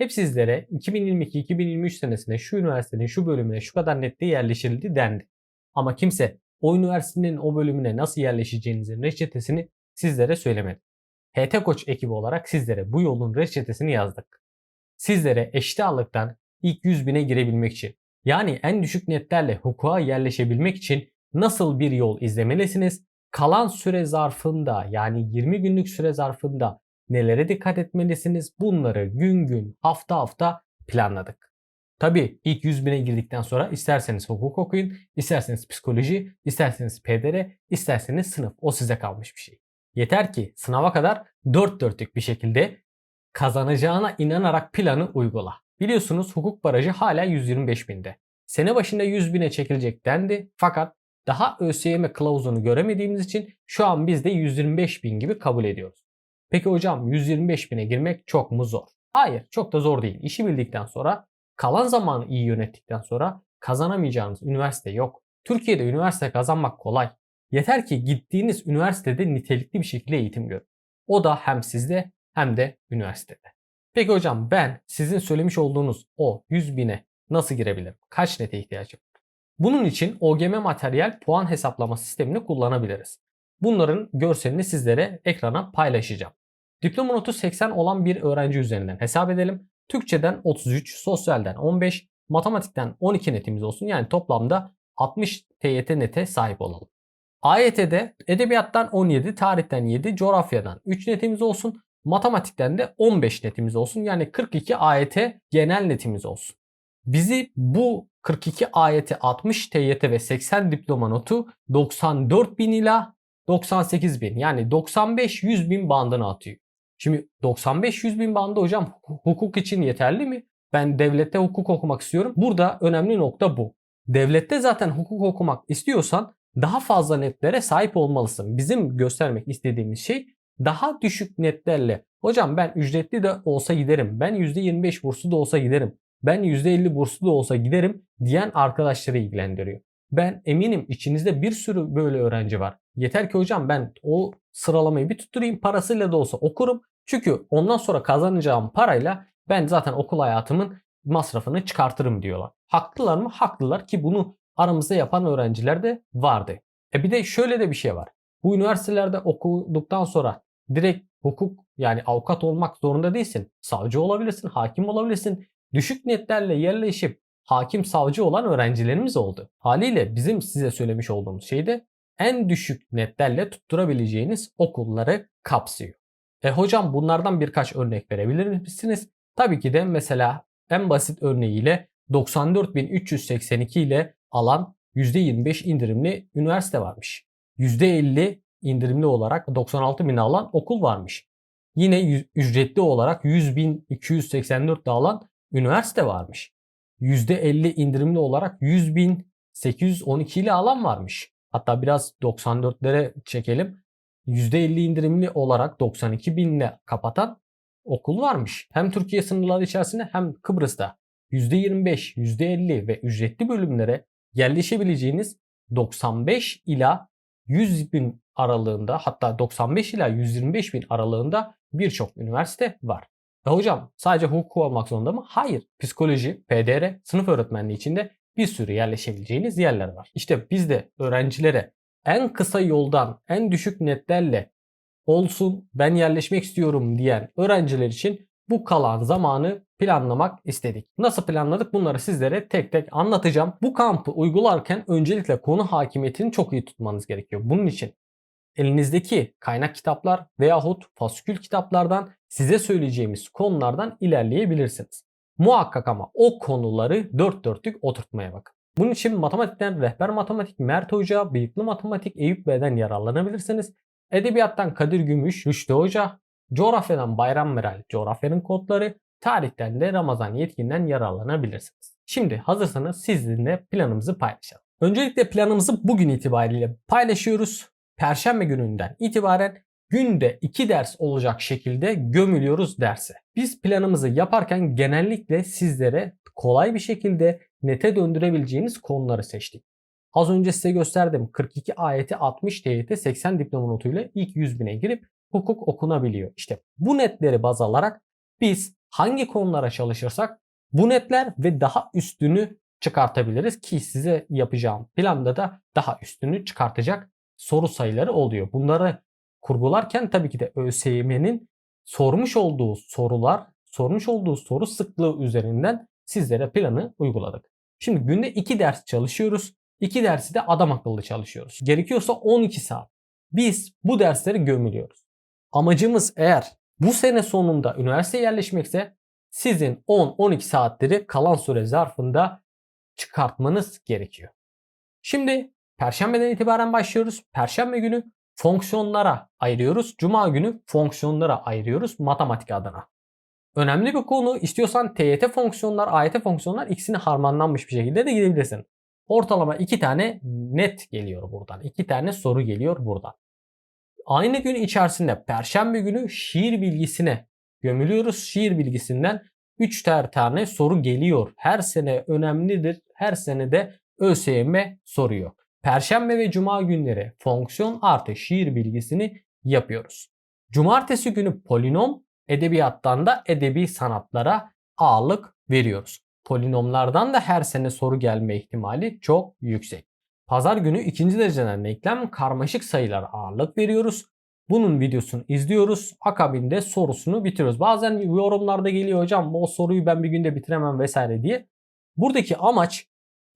Hep sizlere 2022-2023 senesinde şu üniversitenin şu bölümüne şu kadar netliğe yerleştirildi dendi. Ama kimse o üniversitenin o bölümüne nasıl yerleşeceğinizin reçetesini sizlere söylemedi. HT Koç ekibi olarak sizlere bu yolun reçetesini yazdık. Sizlere eşit ağırlıktan ilk 100 bine girebilmek için yani en düşük netlerle hukuka yerleşebilmek için nasıl bir yol izlemelisiniz? Kalan süre zarfında yani 20 günlük süre zarfında nelere dikkat etmelisiniz? Bunları gün gün hafta hafta planladık. Tabi ilk 100 bine girdikten sonra isterseniz hukuk okuyun, isterseniz psikoloji, isterseniz PDR, isterseniz sınıf. O size kalmış bir şey. Yeter ki sınava kadar dört dörtlük bir şekilde kazanacağına inanarak planı uygula. Biliyorsunuz hukuk barajı hala 125 binde. Sene başında 100 bine çekilecek dendi fakat daha ÖSYM kılavuzunu göremediğimiz için şu an biz de 125 bin gibi kabul ediyoruz. Peki hocam 125 bine girmek çok mu zor? Hayır çok da zor değil. İşi bildikten sonra kalan zamanı iyi yönettikten sonra kazanamayacağınız üniversite yok. Türkiye'de üniversite kazanmak kolay. Yeter ki gittiğiniz üniversitede nitelikli bir şekilde eğitim görün. O da hem sizde hem de üniversitede. Peki hocam ben sizin söylemiş olduğunuz o 100 bine nasıl girebilirim? Kaç nete ihtiyacım var? Bunun için OGM materyal puan hesaplama sistemini kullanabiliriz. Bunların görselini sizlere ekrana paylaşacağım. Diploma notu 80 olan bir öğrenci üzerinden hesap edelim. Türkçeden 33, sosyalden 15, matematikten 12 netimiz olsun. Yani toplamda 60 TYT nete sahip olalım. AYT'de edebiyattan 17, tarihten 7, coğrafyadan 3 netimiz olsun. Matematikten de 15 netimiz olsun. Yani 42 AYT genel netimiz olsun. Bizi bu 42 AYT 60 TYT ve 80 diploma notu 94 bin ila 98 bin yani 95-100 bin bandına atıyor. Şimdi 95-100 bin bandı hocam hukuk için yeterli mi? Ben devlette hukuk okumak istiyorum. Burada önemli nokta bu. Devlette zaten hukuk okumak istiyorsan daha fazla netlere sahip olmalısın. Bizim göstermek istediğimiz şey daha düşük netlerle hocam ben ücretli de olsa giderim. Ben %25 burslu da olsa giderim. Ben %50 burslu da olsa giderim diyen arkadaşları ilgilendiriyor. Ben eminim içinizde bir sürü böyle öğrenci var. Yeter ki hocam ben o sıralamayı bir tutturayım parasıyla da olsa okurum. Çünkü ondan sonra kazanacağım parayla ben zaten okul hayatımın masrafını çıkartırım diyorlar. Haklılar mı? Haklılar ki bunu aramızda yapan öğrenciler de vardı. E bir de şöyle de bir şey var. Bu üniversitelerde okuduktan sonra direkt hukuk yani avukat olmak zorunda değilsin. Savcı olabilirsin, hakim olabilirsin. Düşük netlerle yerleşip hakim savcı olan öğrencilerimiz oldu. Haliyle bizim size söylemiş olduğumuz şey de en düşük netlerle tutturabileceğiniz okulları kapsıyor. E hocam bunlardan birkaç örnek verebilir misiniz? Tabii ki de mesela en basit örneğiyle 94.382 ile alan %25 indirimli üniversite varmış. %50 indirimli olarak 96.000 alan okul varmış. Yine ücretli olarak 100.284 alan üniversite varmış. %50 indirimli olarak 100.812 ile alan varmış. Hatta biraz 94'lere çekelim. %50 indirimli olarak 92 binle kapatan okul varmış. Hem Türkiye sınırları içerisinde hem Kıbrıs'ta %25, %50 ve ücretli bölümlere yerleşebileceğiniz 95 ila 100 bin aralığında hatta 95 ila 125 bin aralığında birçok üniversite var. E hocam sadece hukuk olmak zorunda mı? Hayır. Psikoloji, PDR, sınıf öğretmenliği içinde bir sürü yerleşebileceğiniz yerler var. İşte biz de öğrencilere en kısa yoldan en düşük netlerle olsun ben yerleşmek istiyorum diyen öğrenciler için bu kalan zamanı planlamak istedik. Nasıl planladık bunları sizlere tek tek anlatacağım. Bu kampı uygularken öncelikle konu hakimiyetini çok iyi tutmanız gerekiyor. Bunun için elinizdeki kaynak kitaplar veyahut fasikül kitaplardan size söyleyeceğimiz konulardan ilerleyebilirsiniz. Muhakkak ama o konuları dört dörtlük oturtmaya bakın. Bunun için matematikten rehber matematik Mert Hoca, bıyıklı matematik Eyüp Bey'den yararlanabilirsiniz. Edebiyattan Kadir Gümüş, Rüştü Hoca, coğrafyadan Bayram Meral, coğrafyanın kodları, tarihten de Ramazan Yetkin'den yararlanabilirsiniz. Şimdi hazırsanız sizinle planımızı paylaşalım. Öncelikle planımızı bugün itibariyle paylaşıyoruz. Perşembe gününden itibaren günde 2 ders olacak şekilde gömülüyoruz derse. Biz planımızı yaparken genellikle sizlere kolay bir şekilde nete döndürebileceğiniz konuları seçtik. Az önce size gösterdim 42 ayeti 60 TYT 80 diploma notuyla ilk 100 bine girip hukuk okunabiliyor. İşte bu netleri baz alarak biz hangi konulara çalışırsak bu netler ve daha üstünü çıkartabiliriz ki size yapacağım planda da daha üstünü çıkartacak soru sayıları oluyor. Bunları kurgularken tabii ki de ÖSYM'nin sormuş olduğu sorular, sormuş olduğu soru sıklığı üzerinden sizlere planı uyguladık. Şimdi günde 2 ders çalışıyoruz. 2 dersi de adam akıllı çalışıyoruz. Gerekiyorsa 12 saat. Biz bu dersleri gömülüyoruz. Amacımız eğer bu sene sonunda üniversiteye yerleşmekse sizin 10-12 saatleri kalan süre zarfında çıkartmanız gerekiyor. Şimdi Perşembeden itibaren başlıyoruz. Perşembe günü fonksiyonlara ayırıyoruz. Cuma günü fonksiyonlara ayırıyoruz matematik adına. Önemli bir konu istiyorsan TYT fonksiyonlar, AYT fonksiyonlar ikisini harmanlanmış bir şekilde de gidebilirsin. Ortalama iki tane net geliyor buradan. İki tane soru geliyor buradan. Aynı gün içerisinde Perşembe günü şiir bilgisine gömülüyoruz. Şiir bilgisinden 3 tane soru geliyor. Her sene önemlidir. Her sene de ÖSYM soruyor. Perşembe ve cuma günleri fonksiyon artı şiir bilgisini yapıyoruz. Cumartesi günü polinom, edebiyattan da edebi sanatlara ağırlık veriyoruz. Polinomlardan da her sene soru gelme ihtimali çok yüksek. Pazar günü ikinci dereceden denklem karmaşık sayılar ağırlık veriyoruz. Bunun videosunu izliyoruz. Akabinde sorusunu bitiriyoruz. Bazen yorumlarda geliyor hocam o soruyu ben bir günde bitiremem vesaire diye. Buradaki amaç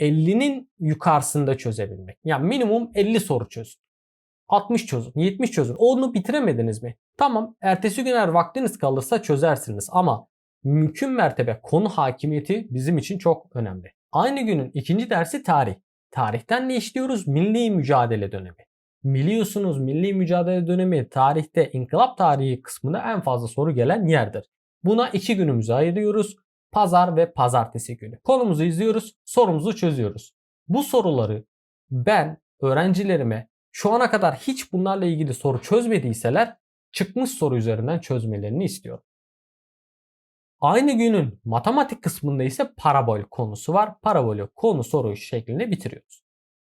50'nin yukarısında çözebilmek. Yani minimum 50 soru çözün. 60 çözün, 70 çözün. Onu bitiremediniz mi? Tamam, ertesi gün eğer vaktiniz kalırsa çözersiniz ama mümkün mertebe konu hakimiyeti bizim için çok önemli. Aynı günün ikinci dersi tarih. Tarihten ne işliyoruz? Milli mücadele dönemi. Biliyorsunuz milli mücadele dönemi tarihte inkılap tarihi kısmında en fazla soru gelen yerdir. Buna iki günümüzü ayırıyoruz pazar ve pazartesi günü. Konumuzu izliyoruz, sorumuzu çözüyoruz. Bu soruları ben öğrencilerime şu ana kadar hiç bunlarla ilgili soru çözmediyseler çıkmış soru üzerinden çözmelerini istiyorum. Aynı günün matematik kısmında ise parabol konusu var. Parabolü konu soru şeklinde bitiriyoruz.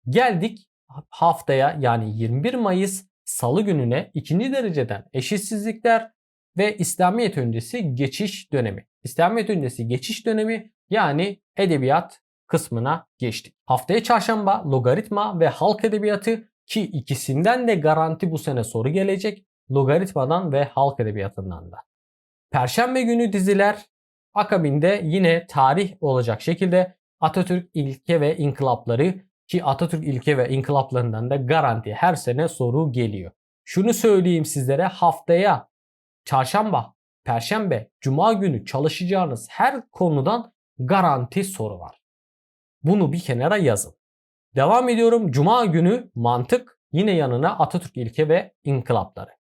Geldik haftaya yani 21 Mayıs Salı gününe ikinci dereceden eşitsizlikler ve İslamiyet öncesi geçiş dönemi. İslamiyet öncesi geçiş dönemi yani edebiyat kısmına geçtik. Haftaya çarşamba logaritma ve halk edebiyatı ki ikisinden de garanti bu sene soru gelecek. Logaritmadan ve halk edebiyatından da. Perşembe günü diziler akabinde yine tarih olacak şekilde Atatürk ilke ve inkılapları ki Atatürk ilke ve inkılaplarından da garanti her sene soru geliyor. Şunu söyleyeyim sizlere haftaya çarşamba Perşembe, Cuma günü çalışacağınız her konudan garanti soru var. Bunu bir kenara yazın. Devam ediyorum. Cuma günü mantık yine yanına Atatürk ilke ve inkılapları.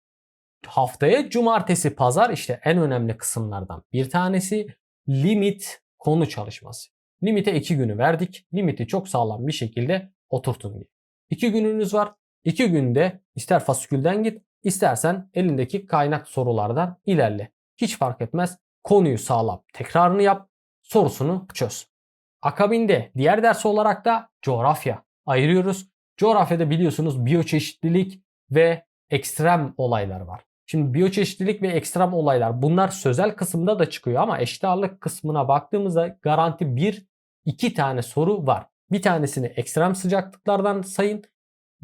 Haftaya cumartesi pazar işte en önemli kısımlardan bir tanesi limit konu çalışması. Limite iki günü verdik. Limiti çok sağlam bir şekilde oturtun diye. İki gününüz var. İki günde ister fasikülden git istersen elindeki kaynak sorulardan ilerle. Hiç fark etmez. Konuyu sağlam. Tekrarını yap. Sorusunu çöz. Akabinde diğer ders olarak da coğrafya ayırıyoruz. Coğrafyada biliyorsunuz biyoçeşitlilik ve ekstrem olaylar var. Şimdi biyoçeşitlilik ve ekstrem olaylar bunlar sözel kısımda da çıkıyor ama eşit ağırlık kısmına baktığımızda garanti bir iki tane soru var. Bir tanesini ekstrem sıcaklıklardan sayın.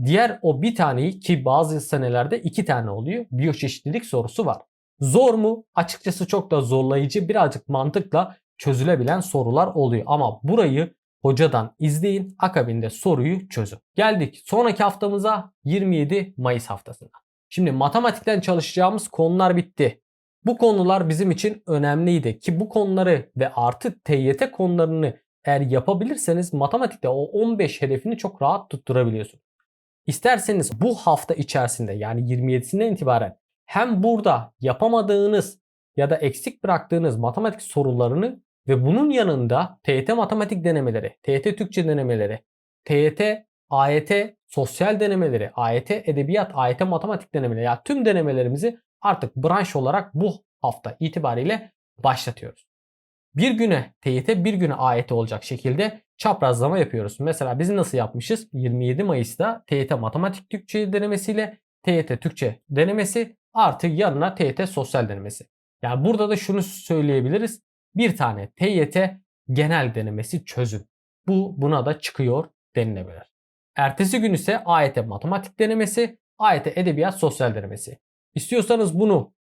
Diğer o bir taneyi ki bazı senelerde iki tane oluyor. Biyoçeşitlilik sorusu var. Zor mu? Açıkçası çok da zorlayıcı birazcık mantıkla çözülebilen sorular oluyor. Ama burayı hocadan izleyin akabinde soruyu çözün. Geldik sonraki haftamıza 27 Mayıs haftasına. Şimdi matematikten çalışacağımız konular bitti. Bu konular bizim için önemliydi ki bu konuları ve artı TYT konularını eğer yapabilirseniz matematikte o 15 hedefini çok rahat tutturabiliyorsun. İsterseniz bu hafta içerisinde yani 27'sinden itibaren hem burada yapamadığınız ya da eksik bıraktığınız matematik sorularını ve bunun yanında TYT matematik denemeleri, TYT Türkçe denemeleri, TYT, AYT sosyal denemeleri, AYT edebiyat, AYT matematik denemeleri ya yani tüm denemelerimizi artık branş olarak bu hafta itibariyle başlatıyoruz. Bir güne TYT bir güne AYT olacak şekilde çaprazlama yapıyoruz. Mesela biz nasıl yapmışız? 27 Mayıs'ta TYT matematik Türkçe denemesiyle TYT Türkçe denemesi artı yanına TYT sosyal denemesi. Yani burada da şunu söyleyebiliriz. Bir tane TYT genel denemesi çözün. Bu buna da çıkıyor denilebilir. Ertesi gün ise AYT matematik denemesi, AYT edebiyat sosyal denemesi. İstiyorsanız bunu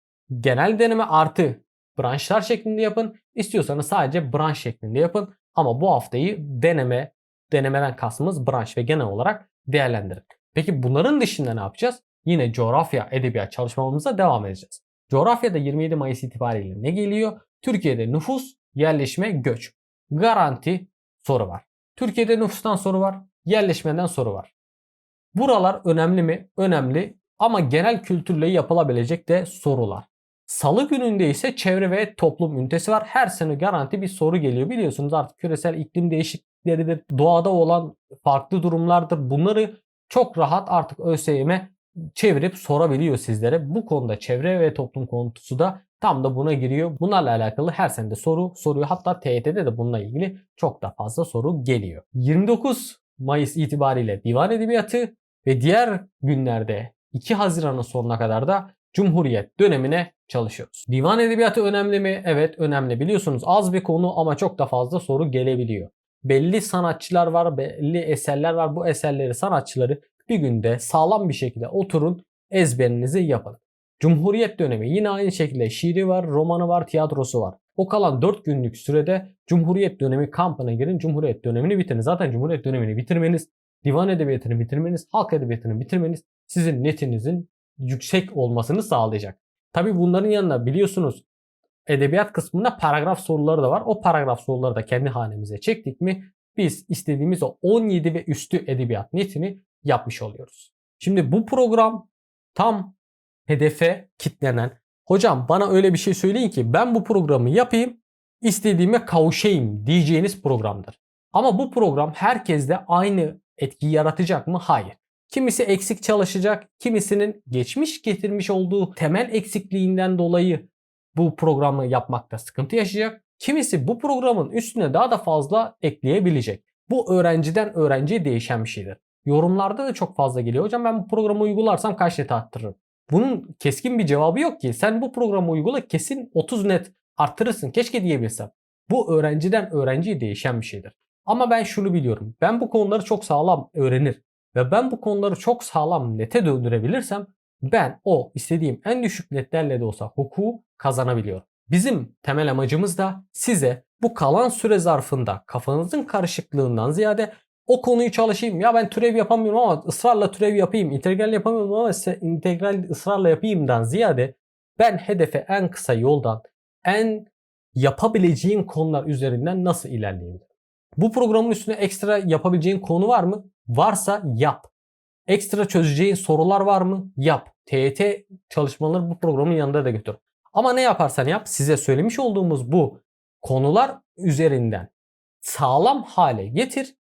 genel deneme artı branşlar şeklinde yapın. İstiyorsanız sadece branş şeklinde yapın. Ama bu haftayı deneme, denemeden kastımız branş ve genel olarak değerlendirin. Peki bunların dışında ne yapacağız? Yine coğrafya, edebiyat çalışmamıza devam edeceğiz. Coğrafyada 27 Mayıs itibariyle ne geliyor? Türkiye'de nüfus, yerleşme, göç. Garanti soru var. Türkiye'de nüfustan soru var, yerleşmeden soru var. Buralar önemli mi? Önemli ama genel kültürle yapılabilecek de sorular. Salı gününde ise çevre ve toplum ünitesi var. Her sene garanti bir soru geliyor. Biliyorsunuz artık küresel iklim değişiklikleridir. Doğada olan farklı durumlardır. Bunları çok rahat artık ÖSYM çevirip sorabiliyor sizlere. Bu konuda çevre ve toplum konusu da tam da buna giriyor. Bunlarla alakalı her sene de soru soruyor. Hatta TYT'de de bununla ilgili çok da fazla soru geliyor. 29 Mayıs itibariyle Divan Edebiyatı ve diğer günlerde 2 Haziran'ın sonuna kadar da Cumhuriyet dönemine çalışıyoruz. Divan edebiyatı önemli mi? Evet önemli. Biliyorsunuz az bir konu ama çok da fazla soru gelebiliyor. Belli sanatçılar var, belli eserler var. Bu eserleri, sanatçıları bir günde sağlam bir şekilde oturun, ezberinizi yapın. Cumhuriyet dönemi yine aynı şekilde şiiri var, romanı var, tiyatrosu var. O kalan 4 günlük sürede Cumhuriyet dönemi kampına girin, Cumhuriyet dönemini bitirin. Zaten Cumhuriyet dönemini bitirmeniz, divan edebiyatını bitirmeniz, halk edebiyatını bitirmeniz sizin netinizin yüksek olmasını sağlayacak. Tabi bunların yanında biliyorsunuz edebiyat kısmında paragraf soruları da var. O paragraf soruları da kendi hanemize çektik mi biz istediğimiz o 17 ve üstü edebiyat netini yapmış oluyoruz. Şimdi bu program tam hedefe kitlenen hocam bana öyle bir şey söyleyin ki ben bu programı yapayım istediğime kavuşayım diyeceğiniz programdır. Ama bu program herkeste aynı etkiyi yaratacak mı? Hayır. Kimisi eksik çalışacak, kimisinin geçmiş getirmiş olduğu temel eksikliğinden dolayı bu programı yapmakta sıkıntı yaşayacak. Kimisi bu programın üstüne daha da fazla ekleyebilecek. Bu öğrenciden öğrenciye değişen bir şeydir. Yorumlarda da çok fazla geliyor. Hocam ben bu programı uygularsam kaç net arttırırım? Bunun keskin bir cevabı yok ki. Sen bu programı uygula kesin 30 net arttırırsın. Keşke diyebilsem. Bu öğrenciden öğrenciye değişen bir şeydir. Ama ben şunu biliyorum. Ben bu konuları çok sağlam öğrenir ve ben bu konuları çok sağlam nete döndürebilirsem ben o istediğim en düşük netlerle de olsa hukuku kazanabiliyorum. Bizim temel amacımız da size bu kalan süre zarfında kafanızın karışıklığından ziyade o konuyu çalışayım. Ya ben türev yapamıyorum ama ısrarla türev yapayım. İntegral yapamıyorum ama integral ısrarla yapayımdan ziyade ben hedefe en kısa yoldan en yapabileceğin konular üzerinden nasıl ilerleyebilirim? Bu programın üstüne ekstra yapabileceğin konu var mı? Varsa yap. Ekstra çözeceğin sorular var mı? Yap. TET çalışmaları bu programın yanında da götür. Ama ne yaparsan yap size söylemiş olduğumuz bu konular üzerinden sağlam hale getir.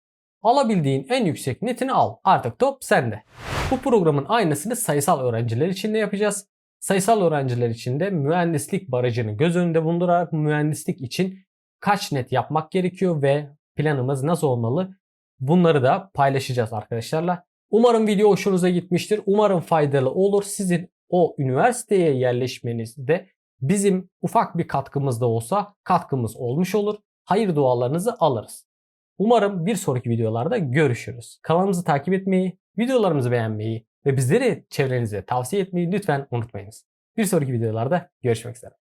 Alabildiğin en yüksek netini al. Artık top sende. Bu programın aynısını sayısal öğrenciler için de yapacağız. Sayısal öğrenciler için de mühendislik barajını göz önünde bulundurarak mühendislik için kaç net yapmak gerekiyor ve planımız nasıl olmalı bunları da paylaşacağız arkadaşlarla. Umarım video hoşunuza gitmiştir. Umarım faydalı olur. Sizin o üniversiteye yerleşmenizde bizim ufak bir katkımız da olsa katkımız olmuş olur. Hayır dualarınızı alırız. Umarım bir sonraki videolarda görüşürüz. Kanalımızı takip etmeyi, videolarımızı beğenmeyi ve bizleri çevrenize tavsiye etmeyi lütfen unutmayınız. Bir sonraki videolarda görüşmek üzere.